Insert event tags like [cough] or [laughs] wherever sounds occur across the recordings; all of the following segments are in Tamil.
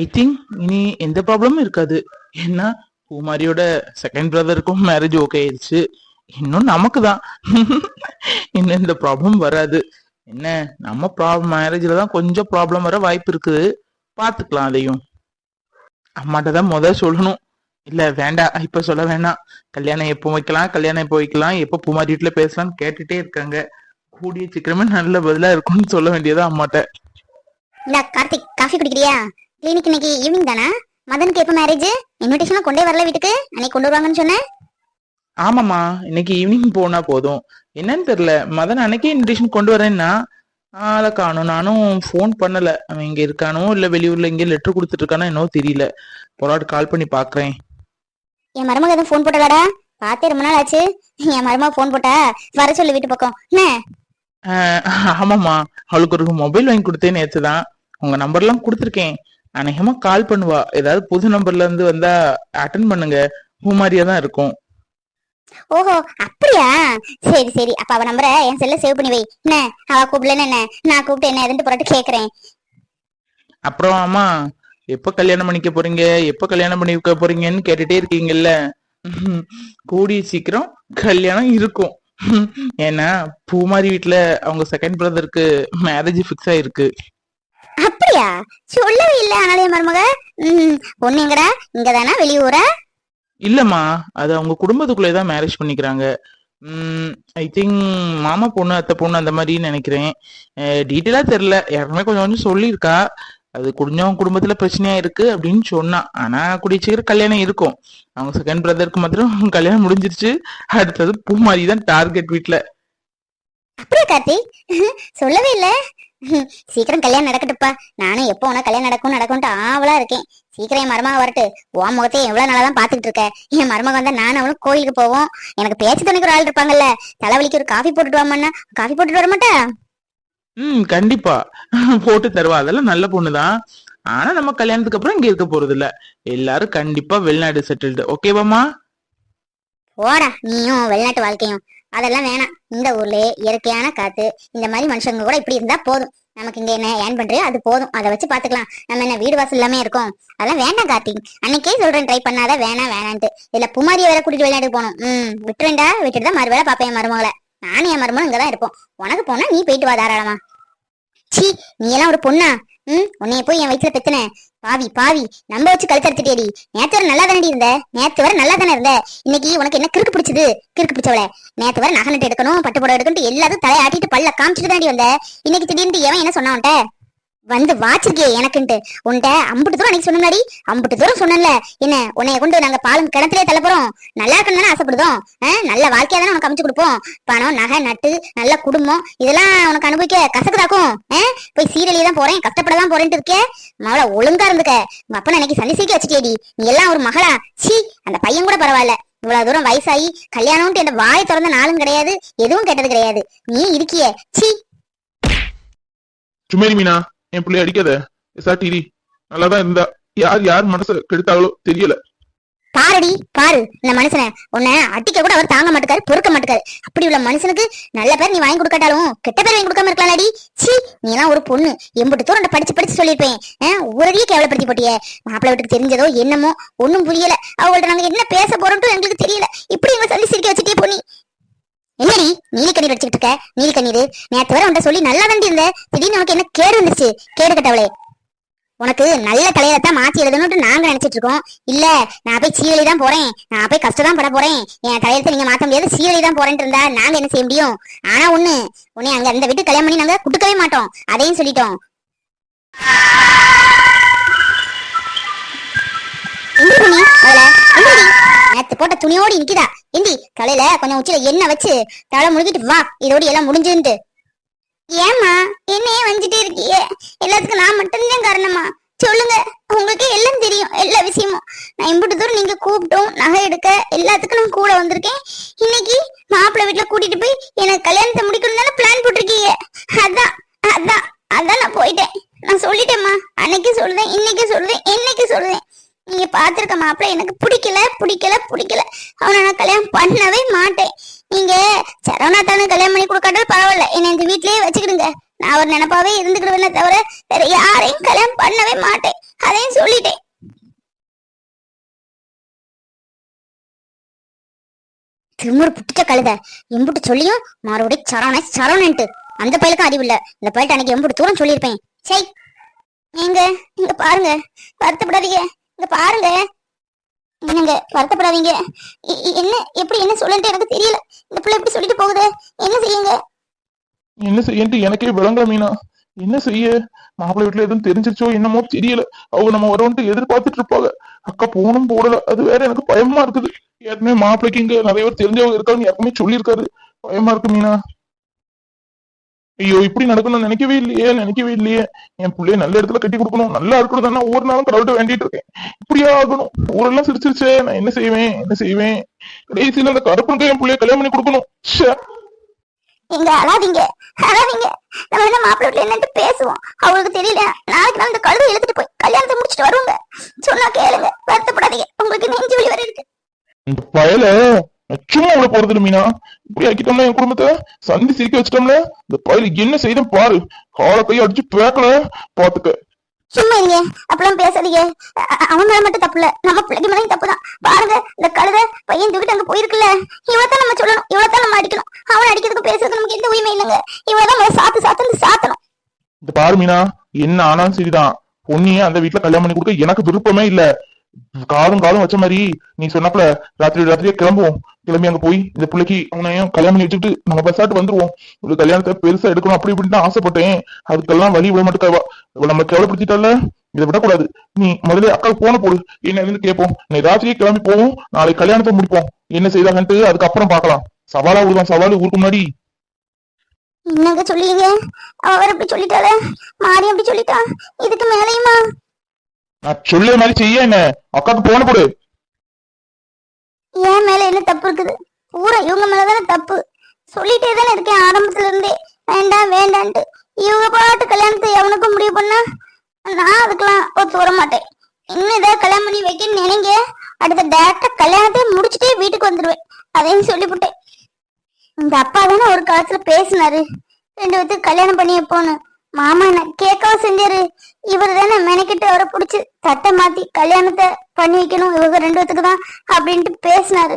ஐ திங்க் இனி எந்த ப்ராப்ளமும் இருக்காது. ஏன்னா பூமாரியோட செகண்ட் பிரதருக்கும் மேரேஜ் ஓகே ஆயிடுச்சு. இன்னும் நமக்கு தான். இன்னும் இந்த ப்ராப்ளம் வராது. என்ன நம்ம ப்ராப்ளம் மேரேஜ்ல தான் கொஞ்சம் ப்ராப்ளம் வர வாய்ப்பு இருக்குது. பார்த்துக்கலாம் அதையும். அம்மாட்ட தான் முதல் சொல்லணும். இல்ல வேண்டாம். இப்ப சொல்ல வேண்டாம் கல்யாணம் எப்போ வைக்கலாம் கல்யாணம் எப்போ வைக்கலாம் எப்போ பூமாரி வீட்டுல பேசலாம்னு கேட்டுட்டே இருக்காங்க. கூடிய சீக்கிரமே நல்ல பதிலா இருக்கும்னு சொல்ல வேண்டியதா அம்மாட்ட. இல்ல கார்த்திக் காஃபி குடிக்கிறியா? கிளினிக் இன்னைக்கு ஈவினிங் தானா? மதனுக்கு எப்ப மேரேஜ் இன்விடேஷன் கொண்டே வரல வீட்டுக்கு? அன்னைக்கு கொண்டு வருவாங்கன்னு சொன்னேன் ஆமாம்மா இன்னைக்கு ஈவினிங் போனா போதும். என்னன்னு தெரியல மதன் அன்னைக்கே இன்விடேஷன் கொண்டு வரேன்னா ஆளை காணும். நானும் ஃபோன் பண்ணல. அவன் இங்க இருக்கானோ இல்ல வெளியூர்ல இங்க லெட்டர் கொடுத்துட்டு இருக்கானோ என்னவோ தெரியல. போராட்டு கால் பண்ணி பாக்குறேன் என் மருமக எதுவும் ஃபோன் போட்டலாடா? பார்த்தே ரொம்ப நாள் ஆச்சு. என் மருமக ஃபோன் போட்டா வர சொல்லு வீட்டு பக்கம். என்ன? ஆஹ் ஆமாம்மா. அவளுக்கு ஒரு மொபைல் வாங்கி கொடுத்தேன் நேத்து தான். உங்க நம்பர்லாம் கொடுத்துருக்கேன். அநேகமா கால் பண்ணுவா. ஏதாவது புது நம்பர்ல இருந்து வந்தா அட்டன் பண்ணுங்க. பூமாரியா தான் இருக்கும். ஓஹோ அப்படியா? சரி சரி. அப்ப அவ நம்பரை என் செல்ல சேவ் பண்ணி வை. என்ன? அவ கூப்பிடலன்னு என்ன? நான் கூப்பிட்டு என்ன எதுன்னு போராட்டு கேக்குறேன். அப்புறம் அம்மா எப்ப கல்யாணம் பண்ணிக்க போறீங்க? எப்ப கல்யாணம் பண்ணி வைக்க போறீங்கன்னு கேட்டுட்டே இருக்கீங்கல்ல. கூடிய சீக்கிரம் கல்யாணம் இருக்கும். ஏன்னா பூமாரி வீட்ல அவங்க செகண்ட் பிரதருக்கு மேரேஜ் ஃபிக்ஸ் ஆயிருக்கு. அப்படியா? சொல்லவே இல்ல என் மருமக. ம் பொண்ணு எங்கடா? இங்கதானா? வெளியூரா? இல்லம்மா. அது அவங்க குடும்பத்துக்குள்ளே தான் மேரேஜ் பண்ணிக்கிறாங்க. ஐ திங்க் மாமா பொண்ணு அத்தை பொண்ணு அந்த மாதிரி நினைக்கிறேன். டீட்டெயிலா தெரியல. யாருமே கொஞ்சம் கொஞ்சம் சொல்லியிருக்கா. அது கொஞ்சம் குடும்பத்துல பிரச்சனையா இருக்கு அப்படின்னு சொன்னா. ஆனா கூடிய சீக்கிரம் கல்யாணம் இருக்கும். அவங்க செகண்ட் பிரதருக்கு மாத்திரம் [laughs] கல்யாணம் முடிஞ்சிருச்சு. அடுத்தது பூமாரி தான் டார்கெட் வீட்ல. அப்படியா கார்த்திக் [laughs] சொல்லவே இல்ல. சீக்கிரம் கல்யாணம் நடக்கட்டுப்பா. நானும் எப்போ உனக்கு கல்யாணம் நடக்கும் நடக்கும்ட்டு ஆவலா இருக்கேன். சீக்கிரம் என் மருமக வரட்டு. உன் முகத்தை எவ்வளவு நாளா தான் பாத்துக்கிட்டு இருக்க. என் மருமக வந்தா நானும் அவளும் கோயிலுக்கு போவோம். எனக்கு பேச்சு துணைக்கு ஒரு ஆள் இருப்பாங்கல்ல. தலைவலிக்கு ஒரு காஃபி போட்டுட்டு வாமன்னா காஃபி போட்டுட்டு வர மாட்டா ம் கண்டிப்பா. போட்டு தருவா. அதெல்லாம் நல்ல பொண்ணுதான். ஆனா நம்ம கல்யாணத்துக்கு அப்புறம் இங்க இருக்க போறது இல்ல எல்லாரும் கண்டிப்பா வெளிநாடு செட்டில்டு ஓகேவாமா போடா. நீயும் வெளிநாட்டு வாழ்க்கையும். அதெல்லாம் வேணாம். இந்த ஊர்லயே இயற்கையான காத்து இந்த மாதிரி மனுஷங்க கூட இப்படி இருந்தா போதும். நமக்கு இங்க என்ன ஏன் பண்றியோ அது போதும். அதை வச்சு பாத்துக்கலாம். நம்ம என்ன வீடு வாசல் இல்லாம இருக்கோம். அதெல்லாம் வேண்டாம் கார்த்திக். அன்னைக்கே சொல்றேன் ட்ரை பண்ணாத வேணாம் வேணான்ட்டு. இதுல புமாரிய வேற கூட்டிட்டு விளையாட்டு போகணும். ம் விட்டுருண்டா விட்டுட்டு தான் மறுவேளை பாப்பேன் என் மருமகளை. நானும் என் மருமகளும் இங்கதான் இருப்போம். உனக்கு போனா நீ போயிட்டு வா தாராளமா. சீ நீ எல்லாம் ஒரு பொண்ணா? ம்? உன்னைய போய் என் வயிற்றுல பெத்துன. பாவி பாவி நம்ம வச்சு கழுத்தறுத்துட்டேடி நேத்து வர நல்லா தானடி இருந்த? நேத்து வர நல்லா தானே இருந்த? இன்னைக்கு உனக்கு என்ன கிறுக்கு பிடிச்சது? கிறுக்கு பிடிச்சவள. நேத்து வர நகை நட்டு எடுக்கணும் பட்டு புடவை எடுக்கணும் எல்லாத்தையும் தலையாட்டிட்டு பல்ல காமிச்சிட்டு தாண்டி வந்த. இன்னைக்கு திடீர்னு எவன் என்ன சொன்னான்ட்ட வந்து வாச்சிருக்கியே எனக்குன்ட்டு. உன்ட்ட அம்புட்டு தூரம் அன்னைக்கு சொன்னாடி அம்புட்டு தூரம் சொன்னேன்ல. என்ன உன்னைய கொண்டு நாங்க பாலம் கிணத்துலயே தள்ள போறோம் நல்லா இருக்கணும் தானே ஆசைப்படுதோம் நல்ல வாழ்க்கையா தானே உனக்கு அமைச்சு கொடுப்போம். பணம் நகை நட்டு நல்ல குடும்பம் இதெல்லாம் உனக்கு அனுபவிக்க கசக்குதாக்கும்? போய் சீரழிய தான் போறேன் கஷ்டப்பட தான் போறேன்ட்டு இருக்கே. மவள ஒழுங்கா இருந்துக்க. உங்க அப்பனை அன்னைக்கு சந்தி சீக்க வச்சுட்டேடி நீ எல்லாம் ஒரு மகளா. சி அந்த பையன் கூட பரவாயில்ல. இவ்வளவு தூரம் வயசாகி கல்யாணம்ட்டு என் வாய் திறந்த நாளும் கிடையாது எதுவும் கேட்டது கிடையாது. நீ இருக்கிய. சி சுமேரி மீனா. என் பிள்ளை அடிக்காத. சாட்டிரி நல்லாதான் இருந்தா. யார் யார் மனச கெடுத்தாங்களோ தெரியல. பாருடி பாரு. இந்த மனுஷனை உன்னை அடிக்க கூட அவர் தாங்க மாட்டுக்காரு பொறுக்க மாட்டுக்காரு. அப்படி உள்ள மனுஷனுக்கு நல்ல பேர் நீ வாங்கி கொடுக்காட்டாலும் கெட்ட பேர் வாங்கி கொடுக்காம இருக்கலாம்டி சி நீ எல்லாம் ஒரு பொண்ணு. எம்பிட்டு தூரம் படிச்சு படிச்சு சொல்லியிருப்பேன். ஆஹ், ஊரடியே கேவலப்படுத்தி போட்டியே. மாப்பிள்ளை வீட்டுக்கு தெரிஞ்சதோ என்னமோ ஒன்னும் புரியல. அவங்கள்ட்ட நாங்க என்ன பேச போறோம்ட்டு எங்களுக்கு தெரியல. இப்படி எங்களை சொல்லி சிரிக்க வச்சுட்டே போனி. என்னடி நீலி கண்ணீர் வச்சுக்கிட்டு இருக்க? நீலி கண்ணீர் நேத்து வர உன்ட்ட சொல்லி நல்லா தாண்டி இருந்த. திடீர்னு உனக்கு என்ன கேடு வந்துச்சு கேடு கட்டவளே. உனக்கு நல்ல தலையில தான் மாத்தி எழுதணும்னு நாங்க நினைச்சிட்டு இருக்கோம். இல்ல நான் போய் சீவலி தான் போறேன். நான் போய் கஷ்டம் தான் பட போறேன். என் தலையெழுத்து நீங்க மாத்த முடியாது. சீவலி தான் போறேன்னு இருந்தா நாங்க என்ன செய்ய முடியும்? ஆனா ஒண்ணு உன்னை அங்க அந்த வீட்டு கல்யாணம் பண்ணி நாங்க குடுக்கவே மாட்டோம். அதையும் சொல்லிட்டோம். நேத்து போட்ட துணியோடு நிக்குதா இந்தி தலையில கொஞ்சம் உச்சில எண்ணெய் வச்சு தலை முழுகிட்டு வா இதோட எல்லாம் முடிஞ்சுன்ட்டு. ஏமா என்னையே வந்துட்டே இருக்கியே. எல்லாத்துக்கும் நான் மட்டும்தான் காரணமா சொல்லுங்க உங்களுக்கு எல்லாம் தெரியும் எல்லா விஷயமும். நான் இம்புட்டு தூரம் நீங்க கூப்பிட்டோம் நகை எடுக்க எல்லாத்துக்கும் நான் கூட வந்திருக்கேன். இன்னைக்கு மாப்பிள்ளை வீட்டுல கூட்டிட்டு போய் எனக்கு கல்யாணத்தை முடிக்கணும் தானே பிளான் போட்டிருக்கீங்க அதான் அதான் அதான் நான் போயிட்டேன் நான் சொல்லிட்டேம்மா அன்னைக்கு சொல்லுதேன் இன்னைக்கு சொல்லுதேன் என்னைக்கு சொல்லுதேன் நீங்க பாத்திருக்க மாப்பிள்ளை எனக்கு பிடிக்கல பிடிக்கல பிடிக்கல அவனை நான் கல்யாணம் பண்ணவே மாட்டேன் நீங்க சரவணா தானே கல்யாணம் பண்ணி கொடுக்காட்டாலும் பரவாயில்ல என்னை இந்த வீட்லயே வச்சுக்கிடுங்க நான் ஒரு நினைப்பாவே இருந்துக்கிடுவேனே தவிர வேற யாரையும் கல்யாணம் பண்ணவே மாட்டேன். அதையும் சொல்லிட்டேன். திருமூர் புட்டிச்ச கழுத. எம்புட்டு சொல்லியும் மறுபடியும் சரவண சரவணன்ட்டு. அந்த பயலுக்கும் அறிவு இல்ல. இந்த பையல்ட்ட அன்னைக்கு எம்புட்டு தூரம் சொல்லியிருப்பேன். சை நீங்க இங்க பாருங்க. வருத்தப்படாதீங்க. இங்க பாருங்க. என்னங்க வருத்தப்படாதீங்க. என்ன எப்படி என்ன சொல்லுன்ட்டு எனக்கு தெரியல. இந்த பிள்ளை எப்படி சொல்லிட்டு போகுது? என்ன செய்யுங்க? என்ன செய்யன்ட்டு எனக்கே விளங்கல மீனா. என்ன செய்ய? மாப்பிள்ளை வீட்டுல எதுவும் தெரிஞ்சிருச்சோ என்னமோ தெரியல. அவங்க நம்ம வரோன்ட்டு எதிர்பார்த்துட்டு இருப்பாங்க. அக்கா போனும் போடல. அது வேற எனக்கு பயமா இருக்குது. ஏற்கனவே மாப்பிள்ளைக்கு இங்க நிறைய பேர் தெரிஞ்சவங்க இருக்காங்க. ஏற்கனவே சொல்லியிருக்காரு. பயமா இருக்கு மீனா. ஐயோ இப்படி நடக்கணும்னு நினைக்கவே இல்லையே. நினைக்கவே இல்லையே. என் பிள்ளைய நல்ல இடத்துல கட்டி கொடுக்கணும். நல்லா இருக்கணும் தானே. ஒவ்வொரு நாளும் கடவுள்கிட்ட வேண்டிட்டு இருக்கேன். இப்படியா ஆகணும். ஊரெல்லாம் சிரிச்சிருச்சே. நான் என்ன செய்வேன்? என்ன செய்வேன்? கடைசியில அந்த கருப்பனுக்கு என் பிள்ளைய கல்யாணம் பண்ணி கொடுக்கணும். ச்சே. அழாதீங்க. அழாதீங்க. நம்ம என்ன மாப்பிள்ள வீட்டுல என்னன்ட்டு பேசுவோம். அவங்களுக்கு தெரியல. நாளைக்கு நான் இந்த கழுதை இழுத்துட்டு போய் கல்யாணத்தை முடிச்சுட்டு வருவாங்க. சொன்னா கேளுங்க. வருத்தப்படாதீங்க. உங்களுக்கு நெஞ்சு வலி வர இருக்கு. இந்த பயல சும்மா உள்ள போறது மீனா. இப்படி ஆக்கிட்டோம்ல என் குடும்பத்தை? சந்தி சிரிக்க வச்சிட்டோம்ல? இந்த பயல என்ன செய்தான் பாரு. கால கையை அடிச்சு பேக்கல. பாத்துக்க. சும்மா இருங்க. அப்பெல்லாம் பேசாதீங்க. அவன் மேல மட்டும் தப்பு இல்ல. நம்ம பிள்ளைக்கு மேலே தப்பு தான். பாருங்க இந்த கழுத பையன் தூக்கிட்டு அங்க போயிருக்குல்ல. இவ்வளவுதான் நம்ம சொல்லணும். இவ்வளவுதான் நம்ம அடிக்கணும். அவன் அடிக்கிறதுக்கு பேசுறதுக்கு நமக்கு எந்த உரிமை இல்லைங்க. இவ்வளவுதான் நம்ம சாத்து சாத்து சாத்தணும். இந்த பாரு மீனா. என்ன ஆனாலும் சரிதான். பொண்ணியே அந்த வீட்டுல கல்யாணம் பண்ணி கொடுக்க எனக்கு விருப்பமே இல்ல. காலம் காலம் வச்ச மாதிரி நீ சொன்னப்பல ராத்திரி ராத்திரியே கிளம்புவோம். கிளம்பி அங்க போய் இந்த பிள்ளைக்கு அவனையும் கல்யாணம் பண்ணி வச்சுட்டு நம்ம பசாட்டு வந்துருவோம். ஒரு கல்யாணத்தை பெருசா எடுக்கணும் அப்படி இப்படின்னு ஆசைப்பட்டேன். அதுக்கெல்லாம் வழி விட மாட்டேக்காவா நம்ம கேவலப்படுத்திட்டால இதை விடக்கூடாது. நீ முதல்ல அக்காவுக்கு போன போடு. என்ன கேட்போம். நீ ராத்திரியே கிளம்பி போவோம். நாளைக்கு கல்யாணத்தை முடிப்போம். என்ன செய்தாங்கன்ட்டு அதுக்கப்புறம் பாக்கலாம் சவாலா விடுவான். சவாலு ஊருக்கு முன்னாடி. என்னங்க சொல்லுவீங்க அவர் அப்படி சொல்லிட்டாள மாறி அப்படி சொல்லிட்டா? இதுக்கு மேலேயுமா? நான் சொல்ல மாதிரி செய்ய என்ன? போன கொடு. என் மேல என்ன தப்பு இருக்குது? பூரா இவங்க மேலதானே தப்பு? சொல்லிட்டே தானே இருக்கேன் ஆரம்பத்துல இருந்தே வேண்டாம் வேண்டான்ட்டு. இவங்க பாட்டு கல்யாணத்தை எவனுக்கும் முடிவு பண்ணா? நான் அதுக்கெல்லாம் ஒத்து வர மாட்டேன். இன்னும் ஏதாவது கல்யாணம் பண்ணி வைக்கன்னு நினைங்க. அடுத்த டேரக்டா கல்யாணத்தை முடிச்சுட்டே வீட்டுக்கு வந்துடுவேன் அதையும் சொல்லிவிட்டேன். இந்த அப்பா தானே ஒரு காலத்துல பேசினாரு. ரெண்டு பேத்துக்கு கல்யாணம் பண்ணி வைப்போன்னு. மாமா என்ன கேட்கவும் செஞ்சாரு. இவர் தானே மெனக்கிட்டு அவரை பிடிச்சி தட்டை மாத்தி கல்யாணத்தை பண்ணி வைக்கணும் இவங்க ரெண்டு பேத்துக்கு தான் அப்படின்ட்டு பேசினாரு.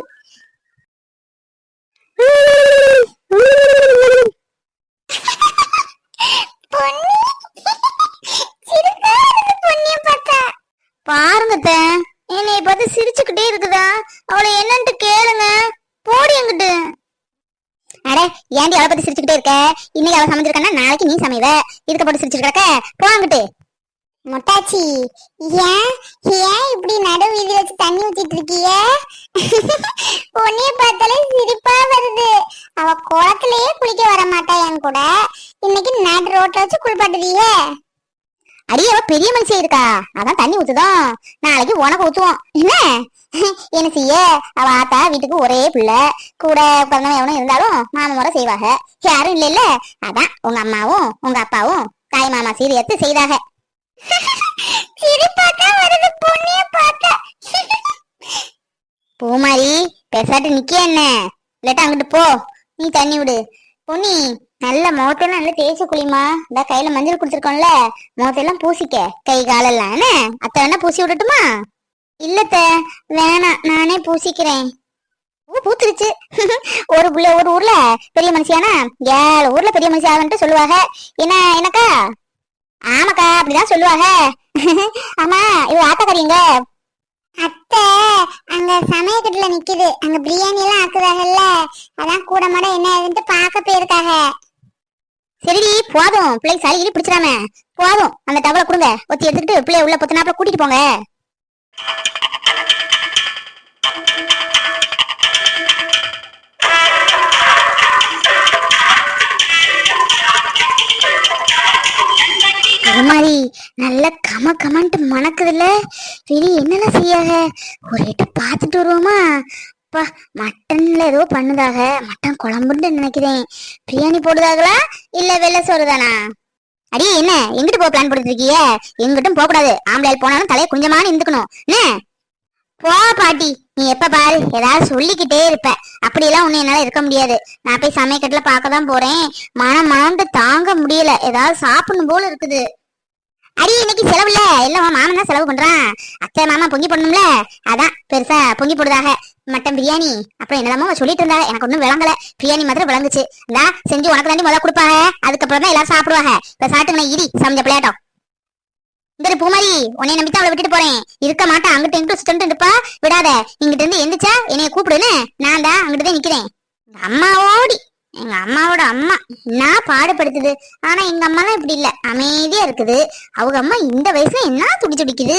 பாருங்க என்னைய பார்த்து சிரிச்சுக்கிட்டே இருக்குதா? அவளை என்னன்ட்டு கேளுங்க. ஏன்டி அவளை பத்தி சிரிச்சுக்கிட்டே இருக்க? இன்னைக்கு அவள் சமைச்சிருக்கானா நாளைக்கு நீ சமைவ. இதுக்கு போட்டு சிரிச்சுட்டு கிடக்க. போவாங்கிட்டு ஏன்? ஏன் இப்படி நடு வீதி வச்சு தண்ணி ஊத்திட்டு இருக்கிய? உன்னைய பார்த்தாலே சிரிப்பா வருது. அவ குளத்திலேயே குளிக்க வர மாட்டா என் கூட. இன்னைக்கு நடு ரோட்ல வச்சு குளிப்பாட்டுறிய. அடி அவ பெரிய மனுஷன் இருக்கா? அதான் தண்ணி ஊத்துதோம். நாளைக்கு உனக்கு ஊத்துவோம். என்ன? என்ன செய்ய அவ ஆத்தா வீட்டுக்கு ஒரே பிள்ளை. கூட பிறந்தவன் எவனும் இருந்தாலும் மாமா முறை செய்வாங்க. யாரும் இல்ல இல்ல அதான் உங்க அம்மாவும் உங்க அப்பாவும் தாய் மாமா சீரியத்து செய்தாக பார்த்தா பூமாரி பெசாட்டு நிக்க என்ன? இல்லாட்டா அங்கிட்டு போ. நீ தண்ணி விடு. பொன்னி நல்ல முகத்தெல்லாம் நல்லா தேய்ச்சி குளிமா இந்த கையில மஞ்சள் குடுத்துருக்கோம்ல. முகத்தெல்லாம் பூசிக்க. கை காலெல்லாம் என்ன? அத்தை வேணா பூசி விடட்டுமா? இல்லத்த வேணாம் நானே பூசிக்கிறேன். ஓ பூத்துருச்சு [laughs] ஒரு புள்ள ஒரு ஊர்ல பெரிய மனுஷியானா? ஏழு ஊர்ல பெரிய மனுஷி ஆகன்ட்டு சொல்லுவாங்க. என்ன என்னக்கா? ஆமாக்கா அப்படிதான் சொல்லுவாங்க. [laughs] ஆமா இவ ஆத்தக்கறிங்க அத்தை அங்க சமயக்கட்டுல நிக்குது. அங்க பிரியாணி எல்லாம் ஆக்குறாங்கல்ல அதான் கூட மாட என்ன ஏதுன்ட்டு பார்க்க போயிருக்காங்க. சரிடி போதும். பிள்ளை சளி கிளி பிடிச்சிடாம. போதும். அந்த டவலை கொடுங்க. ஒத்தி எடுத்துக்கிட்டு பிள்ளைய உள்ள பொத்தனாப்புல கூட்டிட்டு போங்க. மாதிரி நல்ல கம கமன்ட்டு மணக்குதுல்ல? சரி என்னெல்லாம் செய்யாக ஒரு எட்டு பார்த்துட்டு வருவோமா? அப்பா மட்டன்ல ஏதோ பண்ணுதாக மட்டன் குழம்புன்னு நினைக்கிறேன். பிரியாணி போடுதாங்களா? இல்ல வெள்ளை சோறுதானா? அடியே என்ன? எங்கிட்டு போக பிளான் போட்டுருக்கீங்க எங்கிட்டும் போக கூடாது. ஆம்பளையால் போனாலும் தலையை கொஞ்சமான இருந்துக்கணும். என்ன? போ பாட்டி. நீ எப்ப பாரு? ஏதாவது சொல்லிக்கிட்டே இருப்ப. அப்படியெல்லாம் ஒண்ணு என்னால இருக்க முடியாது. நான் போய் சமையக்கட்டுல பார்க்க தான் போறேன். மனம் மணந்து தாங்க முடியல. ஏதாவது சாப்பிடணும் போல இருக்குது. அடி இன்னைக்கு செலவு இல்ல எல்லாம் மாமன் தான் செலவு பண்றான். அத்தை மாமா பொங்கி போடணும்ல? அதான் பெருசா பொங்கி போடுதாக. மட்டன் பிரியாணி. அப்புறம் என்னதாமோ சொல்லிட்டு இருந்தாங்க எனக்கு ஒன்றும் விளங்கல. பிரியாணி மாதிரி விளங்குச்சு. இந்தா செஞ்சு உனக்கு தாண்டி முதல்ல கொடுப்பாங்க அதுக்கப்புறம் தான் எல்லாரும் சாப்பிடுவாங்க இப்ப சாட்டுங்க இடி சமைஞ்ச பிள்ளையாட்டம். இந்த பூமாரி. உன்னை நம்பி தான் அவளை விட்டுட்டு போறேன். இருக்க மாட்டேன். அங்கிட்ட இங்கிட்டு சுட்டு இருப்பா. விடாத. இங்கிட்ட இருந்து எந்திரிச்சா? என்னைய கூப்பிடுன்னு நான் தான் அங்கிட்டு தான் நிக்கிறேன். அம்மா ஓடி. எங்க அம்மாவோட அம்மா என்ன பாடுபடுத்துது? ஆனா எங்க அம்மாலாம் இப்படி இல்ல. அமைதியா இருக்குது. அவங்க அம்மா இந்த வயசுல என்ன துடி துடிக்குது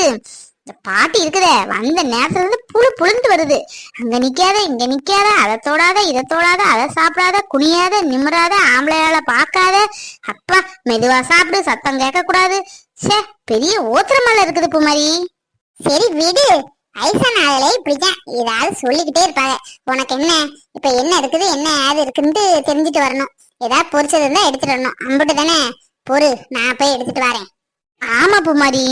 இந்த பாட்டி இருக்குதே வந்த நேரத்துல இருந்து புழு புழுந்து வருது. அங்க நிக்காத இங்க நிக்காத அதை தோடாத இதை தோடாத அதை சாப்பிடாத குனியாத நிம்மராத ஆம்பளையால பார்க்காத. அப்பா மெதுவா சாப்பிடு சத்தம் கேட்க கூடாது ச்சே பெரிய ஓத்திரமல்ல இருக்குது பூமாரி. சரி விடு. வயசான ஆளே இப்படிதான் ஏதாவது சொல்லிக்கிட்டே இருப்பாங்க. உனக்கு என்ன? இப்ப என்ன இருக்குது? என்ன ஏது இருக்குன்ட்டு தெரிஞ்சுட்டு வரணும். ஏதாவது பொரிச்சது இருந்தா எடுத்துட்டு வரணும். அம்பிட்டு தானே? பொறு. நான் போய் எடுத்துட்டு வரேன். ஆமா பூமாரி.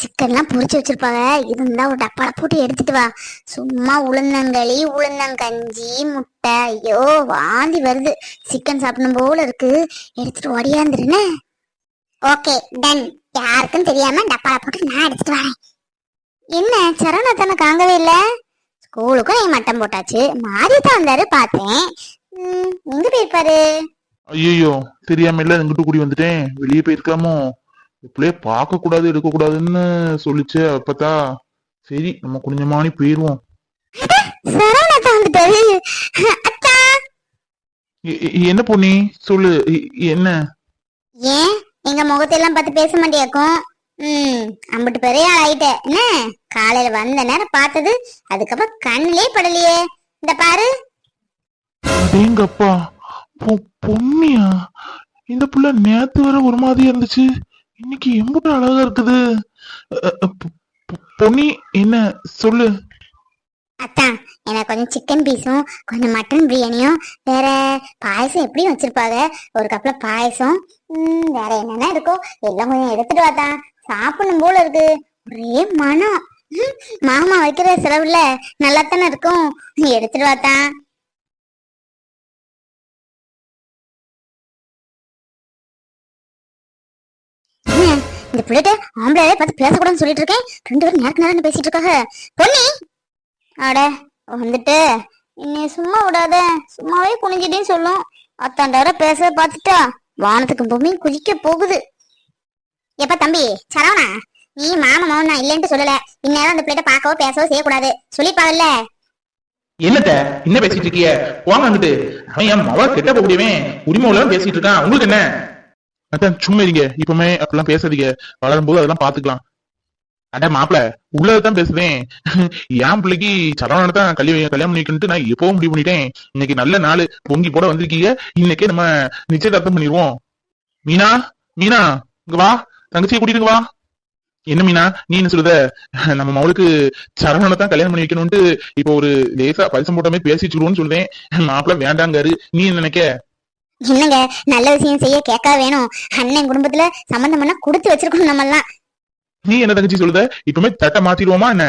சிக்கன்லாம் பொரிச்சு வச்சிருப்பாங்க. இருந்தா ஒரு டப்பால போட்டு எடுத்துட்டு வா. சும்மா உளுந்தங்களி உளுந்தங்கஞ்சி முட்டை. ஐயோ வாந்தி வருது. சிக்கன் சாப்பிடணும் போல இருக்கு. எடுத்துட்டு ஓடியாந்துருன்னு ஓகே டன் யாருக்கும் தெரியாம டப்பால போட்டு நான் எடுத்துட்டு வரேன். என்ன சரணா தானே காங்கவே இல்ல? ஸ்கூலுக்கும் என் மட்டம் போட்டாச்சு. மாறி தான் வந்தாரு பார்த்தேன். எங்க போயிருப்பாரு? ஐயோ தெரியாம இல்ல இங்கிட்டு கூடி வந்துட்டேன். வெளியே போயிருக்காமோ? இப்படியே பார்க்க கூடாது எடுக்க கூடாதுன்னு சொல்லிச்சு அப்பதா சரி நம்ம குனிஞ்சமானி போயிருவோம். என்ன பொண்ணி சொல்லு என்ன? ஏன்? எங்க முகத்தையெல்லாம் பார்த்து பேச மாட்டியாக்கும்? ம் அம்பிட்டு பெரிய ஆள் ஆயிட்ட. என்ன? காலையில வந்த நேரம் பார்த்தது அதுக்கப்புறம் கண்ணிலே படலையே. இந்த பாரு. அடேங்கப்பா பொ- பொன்னியா இந்த புள்ள நேத்து வர ஒரு மாதிரி இருந்துச்சு. இன்னைக்கு எம்புட்டு அழகா இருக்குது. பொன்னி என்ன சொல்லு. அத்தான் எனக்கு கொஞ்சம் சிக்கன் பீஸும் கொஞ்சம் மட்டன் பிரியாணியும் வேற பாயசம் எப்படியும் வச்சிருப்பாங்க. ஒரு கப்ல பாயசம் வேற என்னென்ன இருக்கோ எல்லாம் கொஞ்சம் எடுத்துட்டு வாத்தான். சாப்பிடணும் போல இருக்கு. ஒரே மனம். மாமா. வைக்கிற செலவுல நல்லா தானே இருக்கும். நீ எடுத்துட்டு வாத்தான் இந்த பிள்ளைகிட்ட ஆம்பளையாவே பார்த்து பேசக்கூடாதுன்னு சொல்லிட்டு இருக்கேன் ரெண்டு பேரும் நேருக்கு நேரம் பேசிட்டு இருக்காங்க பொன்னி! அட வந்துட்டு. என்னை சும்மா விடாத. சும்மாவே குனிஞ்சிட்டேன்னு சொல்லும். அத்தாண்டார பேச பார்த்துட்டா வானத்துக்கு பூமி குதிக்க போகுது. எப்ப தம்பி? சரவணா? நீ மாமா மகன் நான் இல்லைன்ட்டு சொல்லல. இந்நேரம் அந்த பிள்ளைகிட்ட பார்க்கவோ பேசவோ செய்யக்கூடாது. சொல்லிப்பாங்கல்ல என்னத்த? என்ன பேசிட்டு இருக்கிய போங்க வந்துட்டு. அவன் என் மவ கெட்ட போகக்கூடியவன் உரிமை உள்ளவன் பேசிட்டு இருக்கான். உங்களுக்கு என்ன? அதான் சும்மா இருங்க. இப்பவுமே அப்படிலாம் பேசாதீங்க. வளரும் போது அதெல்லாம் பாத்துக்கலாம். அட மாப்பிள உள்ளதான் பேசுறேன் என் பிள்ளைக்கு சரவணனை தான் கல்யாணம் கல்யாணம் பண்ணிக்கிட்டு நான் எப்போ முடிவு பண்ணிட்டேன். இன்னைக்கு நல்ல நாள். பொங்கி போட வந்திருக்கீங்க. இன்னைக்கே நம்ம நிச்சயதார்த்தம் பண்ணிடுவோம். மீனா? மீனா இங்க வா. தங்கச்சியை கூட்டிட்டு வா. என்ன மீனா நீ என்ன சொல்லுத? நம்ம மவளுக்கு சரவணனை தான் கல்யாணம் பண்ணி வைக்கணும்ட்டு இப்போ ஒரு லேசா பரிசம் போட்ட மாதிரி பேசிச்சுருவோம்னு சொல்றேன். மாப்பிள்ள வேண்டாங்காரு. நீ என்ன நினைக்க? என்னங்க நல்ல விஷயம் செய்ய கேட்க வேணும். அண்ணன் குடும்பத்துல சம்பந்தம் பண்ணா கொடுத்து வச்சிருக்கணும் நம்ம எல்லாம் நீ என்ன தங்கச்சி சொல்லுத? இப்பவுமே தட்டை மாத்திடுவோமா என்ன?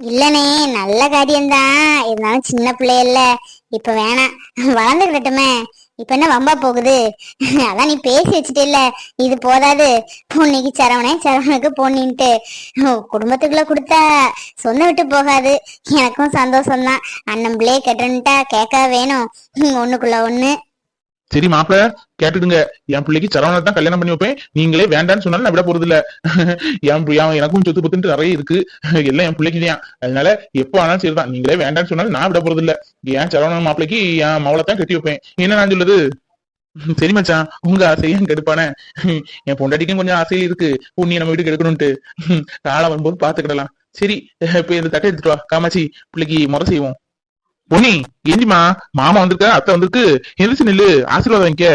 இல்லனே நல்ல காரியம்தான். இருந்தாலும் சின்ன பிள்ளையல்ல. இப்ப வேணாம். வளர்ந்து கிடட்டுமே இப்ப என்ன வம்பா போகுது? [laughs] அதான் நீ பேசி வச்சுட்டு இல்ல இது போதாது. பொன்னிக்கு சரவணே சரவணுக்கு பொண்ணின்ட்டு. குடும்பத்துக்குள்ள கொடுத்தா சொன்ன விட்டு போகாது. எனக்கும் சந்தோஷம்தான். அண்ணன் பிள்ளைய கெட்டன்ட்டா கேட்க வேணும். [laughs] ஒண்ணுக்குள்ள ஒண்ணு. சரி மாப்பிள்ள கேட்டுடுங்க. என் பிள்ளைக்கு சரவணை தான் கல்யாணம் பண்ணி வைப்பேன். நீங்களே வேண்டான்னு சொன்னாலும் நான் விட போறது இல்ல [laughs] என் என் எனக்கும் சொத்து பத்துன்ட்டு நிறைய இருக்கு. [laughs] எல்லாம் என் பிள்ளைக்கு இல்லையா அதனால எப்போ ஆனாலும் சரிதான். நீங்களே வேண்டான்னு சொன்னாலும் நான் விட போறது இல்ல என் சரவணன் மாப்பிள்ளைக்கு என் மவளை தான் கட்டி வைப்பேன். என்ன நான் சொல்லுது [laughs] சரி மச்சான் உங்க ஆசையும் கெடுப்பானே. என் பொண்டாட்டிக்கும் கொஞ்சம் ஆசையில் இருக்கு. புண்ணிய நம்ம வீட்டுக்கு எடுக்கணும்ட்டு காலம் வரும்போது பாத்துக்கிடலாம் சரி இப்ப இந்த தட்டை எடுத்துட்டு வா. காமாச்சி பிள்ளைக்கு முறை செய்வோம். பொன்னி ஏஞ்சிமா மாமா வந்திருக்க அத்தை வந்திருக்கு. எந்திரிச்சு நில்லு ஆசீர்வாதம் வைக்க